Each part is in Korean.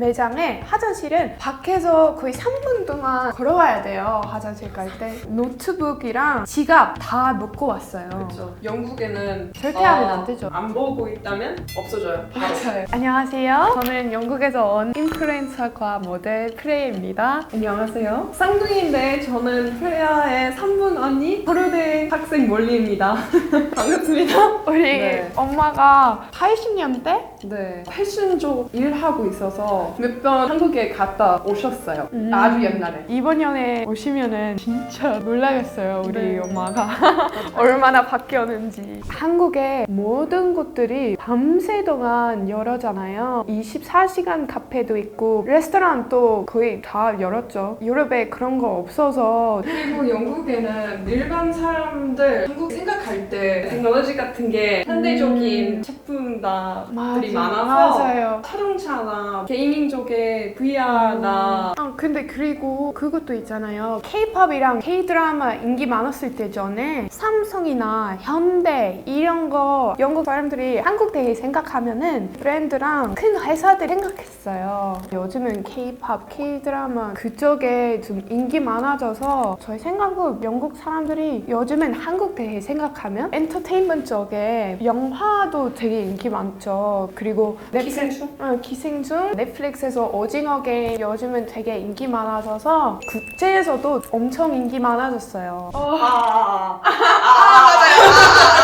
매장에 화장실은 밖에서 거의 3분 동안 걸어와야 돼요. 화장실 갈 때. 노트북이랑 지갑 다 놓고 왔어요. 그렇죠. 영국에는 절대 하면 안 되죠. 안 보고 있다면 없어져요. 바로. 맞아요. 안녕하세요. 저는 영국에서 온 인플루엔서과 모델 프레이입니다. 안녕하세요. 쌍둥이인데 저는 프레아의 3분 언니 서류대 학생 몰리입니다. 반갑습니다. 우리 네. 엄마가 80년대? 네, 패션 쪽 일하고 있어서 몇 번 한국에 갔다 오셨어요. 음. 아주 옛날에. 이번 년에 오시면은 진짜 놀라겠어요 우리 네. 엄마가. 얼마나 바뀌었는지. 한국의 모든 곳들이 밤새 동안 열어잖아요. 24시간 카페도 있고 레스토랑도 거의 다 열었죠. 유럽에 그런 거 없어서. 그리고 영국에는 일반 사람들 한국 생각할 때 테크놀로지 같은 게 현대적인 제품들이 많아서 맞아요. 자동차나 게이밍 쪽에 VR나 아, 근데 그리고 그것도 있잖아요. K-팝이랑 K-드라마 인기 많았을 때 전에 삼성이나 현대 이런 거 영국 사람들이 한국 되게 생각하면은 브랜드랑 큰 회사들 생각했어요. 요즘은 K-팝, K-드라마 그쪽에 좀 인기 많아져서 저희 생각은 영국 사람들이 요즘엔 한국 되게 생각하면 엔터테인먼트 쪽에 영화도 되게 인기 많죠. 그리고 넷플릭스 어, 기생충 넷플릭스에서 오징어 게임 요즘은 되게 인기 많아져서 국제에서도 엄청 인기 많아졌어요. 아, 맞아요.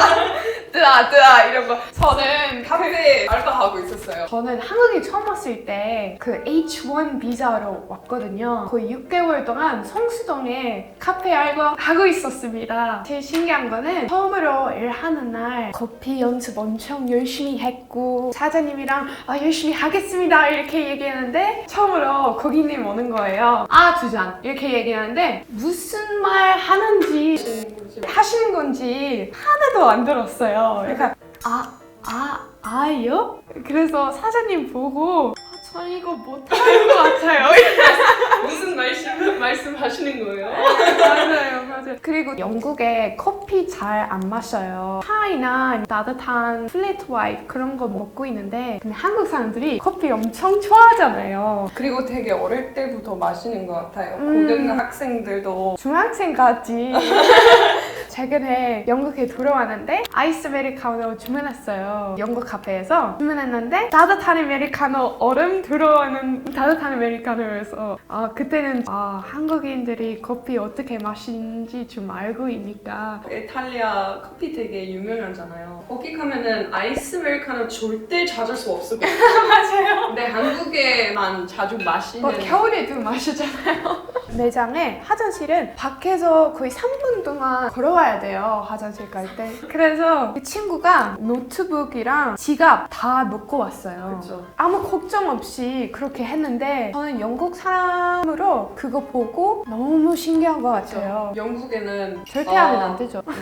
뜨아 뜨아 이런 거 저는 카페 알바하고 있었어요. 저는 한국에 처음 왔을 때 그 H1 비자로 왔거든요. 거의 6개월 동안 성수동에 카페 알바 하고 있었습니다. 제일 신기한 거는 처음으로 일하는 날 커피 연습 엄청 열심히 했고 사장님이랑 아, 열심히 하겠습니다 이렇게 얘기했는데 처음으로 고객님 오는 거예요. 아 두 잔 이렇게 얘기하는데 무슨 말 하는지 하시는 건지 하나도 안 들었어요. 그러니까 아, 아, 아요? 그래서 사장님 보고 아, 저 이거 못하는 것 같아요. 무슨 말씀 말씀하시는 거예요? 맞아요, 맞아요. 그리고 영국에 커피 잘 안 마셔요. 차이나 따뜻한 플랫 화이트 그런 거 먹고 있는데 근데 한국 사람들이 커피 엄청 좋아하잖아요. 그리고 되게 어릴 때부터 마시는 것 같아요. 음. 고등 학생들도 중학생까지 최근에 영국에 들어왔는데 아이스 아메리카노 주문했어요. 영국 카페에서 주문했는데 따뜻한 아메리카노 얼음 들어오는 따뜻한 아메리카노여서 아 그때는 아 한국인들이 커피 어떻게 마시는지 좀 알고 있니까 이탈리아 커피 되게 유명하잖아요. 거기 가면은 아이스 아메리카노 절대 찾을 수 없을 거예요. 맞아요. 근데 한국에만 자주 마시는 뭐 겨울에도 마시잖아요. 매장에 화장실은 밖에서 거의 3분 동안 걸어와야 돼요. 화장실 갈 때. 그래서 그 친구가 노트북이랑 지갑 다 놓고 왔어요. 그렇죠. 아무 걱정 없이 그렇게 했는데 저는 영국 사람으로 그거 보고 너무 신기한 것 같아요. 영국에는 절대 어, 하면 안 되죠. 뭐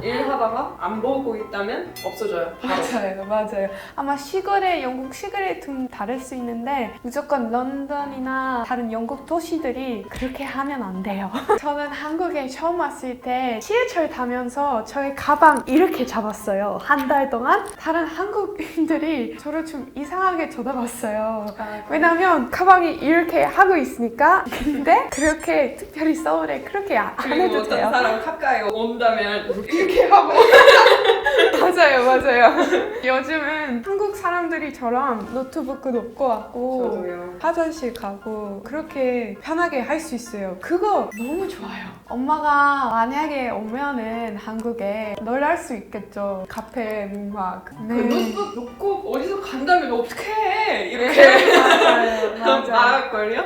일하다가 안 보고 있다면 없어져요. 바로. 맞아요, 맞아요. 아마 시골에 영국 시골에 좀 다를 수 있는데 무조건 런던이나 다른 영국 도시들이 그렇게 하면 안 돼요. 저는 한국에 처음 왔을 때 지하철 타면서 저의 가방 이렇게 잡았어요. 한 달 동안 다른 한국인들이 저를 좀 이상하게 쳐다봤어요. 아, 왜냐면 가방이 이렇게 하고 있으니까 근데 그렇게 특별히 서울에 그렇게 안 해도 돼요. 사람 가까이 온다면 이렇게 하고 맞아요, 맞아요. 요즘은 한국 사람들이처럼 노트북도 놓고 왔고 저도요. 화장실 가고 그렇게 편하게 할 수 있어요. 그거 너무 좋아요. 엄마가 만약에 오면은 한국에 놀랄 수 있겠죠. 카페 문학. 그 노트북 놓고 어디서 간다면 어떡해 이렇게 네. 맞아요, 맞아요. 말할걸요?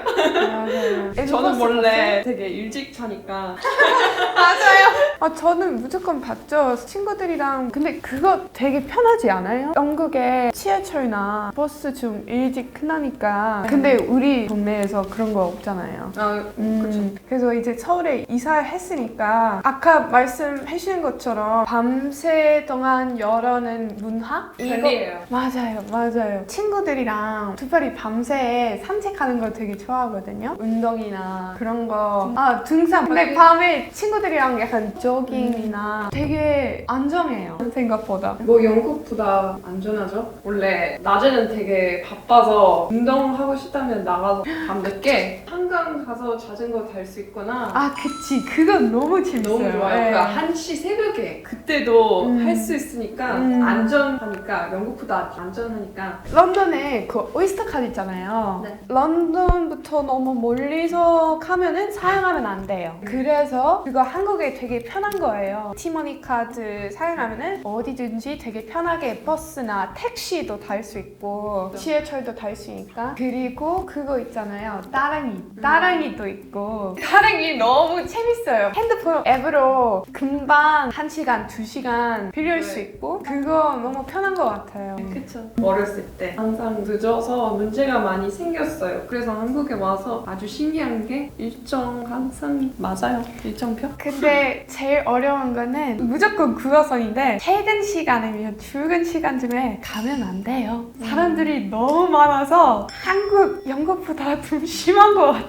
맞아요. 저는 원래 되게 일찍 자니까 맞아요. 아, 저는 무조건 봤죠. 친구들이랑. 근데 그거 되게 편하지 않아요? 영국에 지하철나 버스 좀 일찍 끝나니까. 근데 우리 동네에서 그런 거 없잖아요. 아, 음, 그래서 이제 서울에 이사를 했으니까 아까 말씀해주신 것처럼 밤새 동안 열어는 문화? 이거- 팬이에요. 맞아요, 맞아요. 친구들이랑 특별히 밤새 산책 하이킹하는 거 되게 좋아하거든요. 운동이나 그런 거. 아 등산. 근데 밤에 친구들이랑 약간 조깅이나 되게 안정해요. 생각보다. 뭐 영국보다 안전하죠? 원래 낮에는 되게 바빠서 운동하고 싶다면 나가서 밤늦게 한강 가서 자전거 탈 수 있거나 아 그치. 그건 너무 재밌어요. 너무 좋아요. 네. 그러니까 1시 새벽에 그때도 음. 할 수 있으니까 음. 안전하니까 영국보다 안전하니까 런던에 그 오이스터 카드 있잖아요. 네. 런던부터 너무 멀리서 가면은 사용하면 안 돼요. 그래서 그거 한국에 되게 편한 거예요. 티머니 카드 사용하면은 어디든지 되게 편하게 버스나 택시도 탈 수 있고 그렇죠. 지하철도 탈 수 있으니까 그리고 그거 있잖아요. 따릉이. 따릉이도 있고 따릉이 너무 재밌어요. 핸드폰 앱으로 금방 1시간, 2시간 빌릴 수 네. 있고 그거 너무 편한 것 같아요. 그쵸. 어렸을 때 항상 늦어서 문제가 많이 생겼어요. 그래서 한국에 와서 아주 신기한 게 일정 항상 맞아요. 일정표. 근데 제일 어려운 거는 무조건 구어선인데 퇴근 시간이면 출근 시간쯤에 가면 안 돼요. 사람들이 너무 많아서 한국, 영국보다 좀 심한 것 같아요.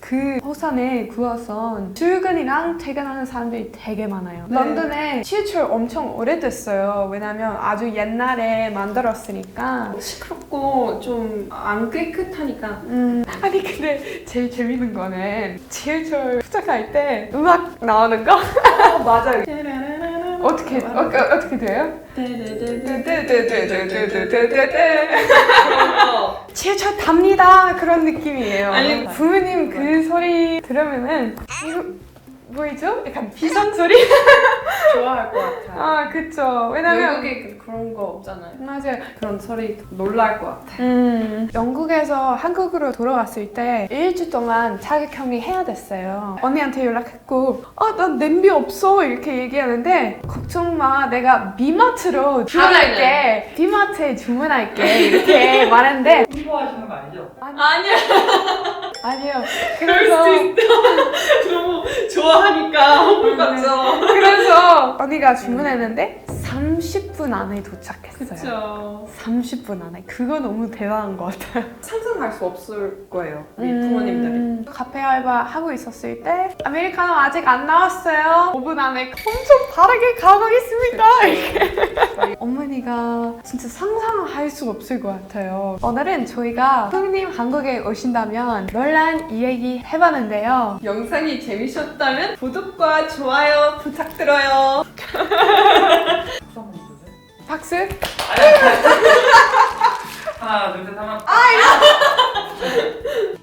그 호선의 구어선 출근이랑 퇴근하는 사람들이 되게 많아요. 네. 런던에 지하철 엄청 오래됐어요. 왜냐면 아주 옛날에 만들었으니까. 시끄럽고 좀 안 깨끗하니까 음, 아니 근데 제일 재밌는 거는 지하철 도착할 때 음악 나오는 거 어, 맞아요. 어떻게 어, 어, 어떻게 돼요? 지하철 답니다 그런 느낌이에요. 아니, 부모님 그 소리 들으면은 이거 뭐이죠? 약간 비상 소리? 좋아할 것 같아요. 아 그쵸. 왜냐면 외국에 그- 그런 거 없잖아요. 맞아요. 그런 소리 놀랄 것 같아요. 음, 영국에서 한국으로 돌아왔을 때 일주 동안 자격격리 해야 됐어요. 언니한테 연락했고, 아, 난 냄비 없어. 이렇게 얘기하는데, 걱정 마. 내가 비마트로 주문할게. 비마트에 주문할게. 이렇게 말했는데, 홍보하시는 거 아니죠? 아니요. 그럴 그래서, 좋아하니까 홍보 같죠. 그래서 언니가 주문했는데, 30분 안에 도착했어요. 그쵸. 30분 안에. 그거 너무 대단한 것 같아요. 상상할 수 없을 거예요. 우리 부모님들이. 음, 카페 알바 하고 있었을 때 아메리카노 아직 안 나왔어요. 5분 안에 엄청 빠르게 가보겠습니다. 이렇게. 어머니가 진짜 상상할 수가 없을 것 같아요. 오늘은 저희가 형님 한국에 오신다면 놀란 이야기 해봤는데요. 영상이 재미셨다면 구독과 좋아요 부탁드려요. 박스? 하나 둘셋 하나. 아 이거. 아.